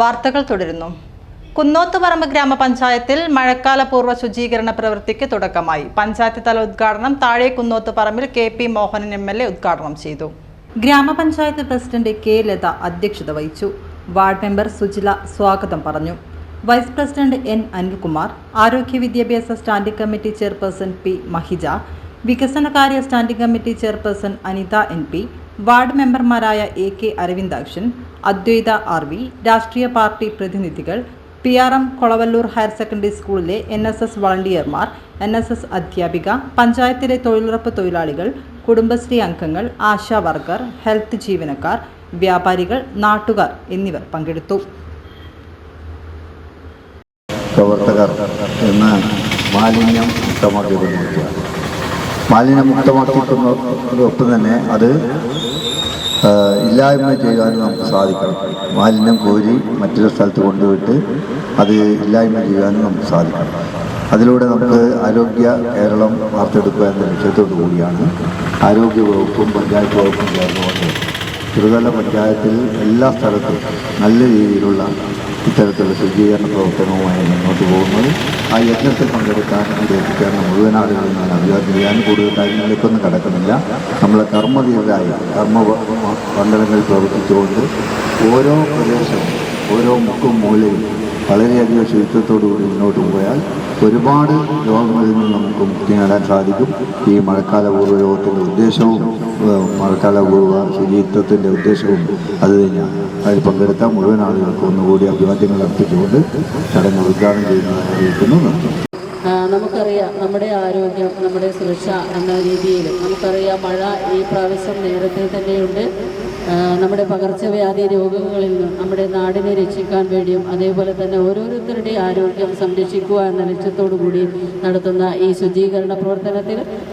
വാർത്തകൾ തുടരുന്നു. കുന്നോത്തുപറമ്പ് ഗ്രാമപഞ്ചായത്തിൽ മഴക്കാല പൂർവ ശുചീകരണ പ്രവൃത്തിക്ക് തുടക്കമായി. പഞ്ചായത്ത് തല ഉദ്ഘാടനം താഴെ കുന്നോത്തുപറമ്പിൽ K P Mohanan M L A ഉദ്ഘാടനം ചെയ്തു. ഗ്രാമപഞ്ചായത്ത് പ്രസിഡന്റ് കെ ലത അധ്യക്ഷത വഹിച്ചു. വാർഡ് മെമ്പർ സുജില സ്വാഗതം പറഞ്ഞു. വൈസ് പ്രസിഡന്റ് എൻ അനിൽകുമാർ ആരോഗ്യ വിദ്യാഭ്യാസ standing committee chairperson P Mahija വികസനകാര്യ standing committee chairperson Anitha N P ward മെമ്പർമാരായ A K Aravindakshan Advaitha R V രാഷ്ട്രീയ പാർട്ടി പ്രതിനിധികൾ P R M Kolavallur higher secondary സ്കൂളിലെ എൻ എസ് എസ് വളണ്ടിയർമാർ N S S അധ്യാപിക പഞ്ചായത്തിലെ തൊഴിലുറപ്പ് തൊഴിലാളികൾ കുടുംബശ്രീ അംഗങ്ങൾ ആശാവർക്കർ ഹെൽത്ത് ജീവനക്കാർ വ്യാപാരികൾ നാട്ടുകാർ എന്നിവർ പങ്കെടുത്തു. പ്രവർത്തകർ എന്ന് മാലിന്യം മുക്തമാക്കി മാലിന്യം മുക്തമാക്കിക്കൊണ്ടൊപ്പം തന്നെ അത് ഇല്ലായ്മ ചെയ്യാനും നമുക്ക് സാധിക്കണം. മാലിന്യം കോരി മറ്റൊരു സ്ഥലത്ത് കൊണ്ടുപോയിട്ട് അത് ഇല്ലായ്മ ചെയ്യാനും നമുക്ക് സാധിക്കണം. അതിലൂടെ നമുക്ക് ആരോഗ്യ കേരളം വാർത്തെടുക്കുക എന്ന ലക്ഷ്യത്തോടു കൂടിയാണ് ആരോഗ്യ വകുപ്പും പഞ്ചായത്ത് വകുപ്പും ചേർന്നുകൊണ്ട് ചെറുതല പഞ്ചായത്തിൽ എല്ലാ സ്ഥലത്തും നല്ല രീതിയിലുള്ള ഇത്തരത്തിലുള്ള ശുചീകരണ പ്രവർത്തനവുമായി മുന്നോട്ട് പോകുന്നത് ആ യജ്ഞത്തിൽ പങ്കെടുക്കാൻ ഉദ്ദേശിക്കുന്ന മുഴുവൻ ആളുകളിൽ നിന്ന് അഭിവാദ്യം. ചെയ്യാൻ കൂടുതൽ കാര്യങ്ങളിലേക്കൊന്നും കടക്കുന്നില്ല. നമ്മളെ കർമ്മധീരരായി കർമ്മ മണ്ഡലങ്ങളിൽ പ്രവർത്തിച്ചുകൊണ്ട് ഓരോ പ്രദേശവും ഓരോ മുക്കും മൂലയും വളരെയധികം ശുചിത്വത്തോടുകൂടി മുന്നോട്ട് പോയാൽ ഒരുപാട് രോഗങ്ങളിൽ നിന്ന് നമുക്ക് മുക്തി നേടാൻ സാധിക്കും. ഈ മഴക്കാലപൂർവ രോഗത്തിന്റെ ഉദ്ദേശവും മഴക്കാല മഴക്കാലപൂർവ ശുചിത്വത്തിന്റെ ഉദ്ദേശവും അത് തന്നെയാണ്. അതിൽ പങ്കെടുത്ത മുഴുവൻ ആളുകൾക്ക് ഒന്നുകൂടി അഭിവാദ്യങ്ങൾ അർപ്പിച്ചുകൊണ്ട് ചടങ്ങ് ഉദ്ഘാടനം ചെയ്യുന്നതായി അറിയിക്കുന്നു നമുക്കറിയാം നമ്മുടെ ആരോഗ്യം നമ്മുടെ സുരക്ഷ എന്ന രീതിയിൽ. നമുക്കറിയാം മഴ ഈ പ്രാവശ്യം നേരത്തെ തന്നെയുണ്ട്. നമ്മുടെ പകർച്ചവ്യാധി രോഗങ്ങളിൽ നിന്നും നമ്മുടെ നാടിനെ രക്ഷിക്കാൻ വേണ്ടിയും അതേപോലെ തന്നെ ഓരോരുത്തരുടെയും ആരോഗ്യം സംരക്ഷിക്കുക എന്ന ലക്ഷ്യത്തോടു കൂടി നടത്തുന്ന ഈ ശുചീകരണ പ്രവർത്തനത്തിൽ